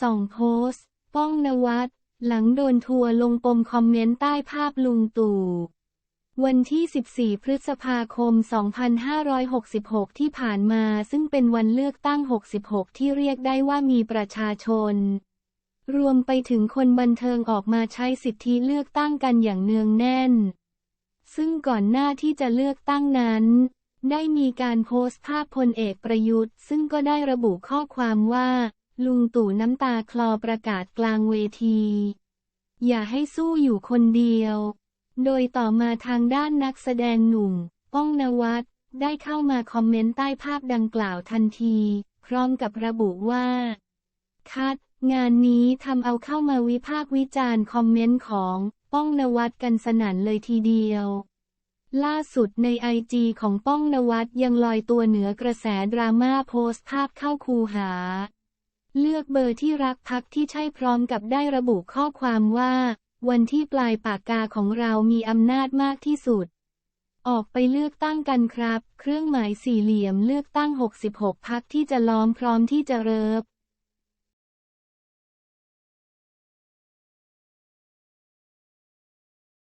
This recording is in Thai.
ส่องโพสต์ป้องนวัดหลังโดนทัวร์ลงปมคอมเมนต์ใต้ภาพลุงตู่ วันที่ 14 พฤษภาคม 2566 ที่ผ่านมาซึ่งเป็นวันเลือกตั้ง 66 ที่เรียกได้ว่ามีประชาชน รวมไปถึงคนบันเทิงออกมาใช้สิทธิเลือกตั้งกันอย่างเนืองแน่น ซึ่งก่อนหน้าที่จะเลือกตั้งนั้น ได้มีการโพสต์ภาพพลเอกประยุทธ์ ซึ่งก็ได้ระบุข้อความว่า ลุงตู่น้ำตาคลอประกาศกลางเวที อย่าให้สู้อยู่คนเดียว โดยต่อมาทางด้านนักแสดงหนุ่ม ป้องนวัดได้เข้ามาคอมเมนต์ใต้ภาพดังกล่าวทันที พร้อมกับระบุว่า คัด งานนี้ทำเอาเข้ามาวิพากษ์วิจารณ์คอมเมนต์ของป้องนวัดกันสนั่นเลยทีเดียว ล่าสุดในไอจีของป้องนวัดยังลอยตัวเหนือกระแสดราม่าโพสต์ภาพเข้าคูหา เลือกเบอร์ที่รักพักที่ใช่พร้อมกับได้ระบุข้อความว่า วันที่ปลายปากกาของเรามีอำนาจมากที่สุด ออกไปเลือกตั้งกันครับ เครื่องหมายสี่เหลี่ยมเลือกตั้ง 66 พักที่จะล้อมพร้อมที่จะเริบ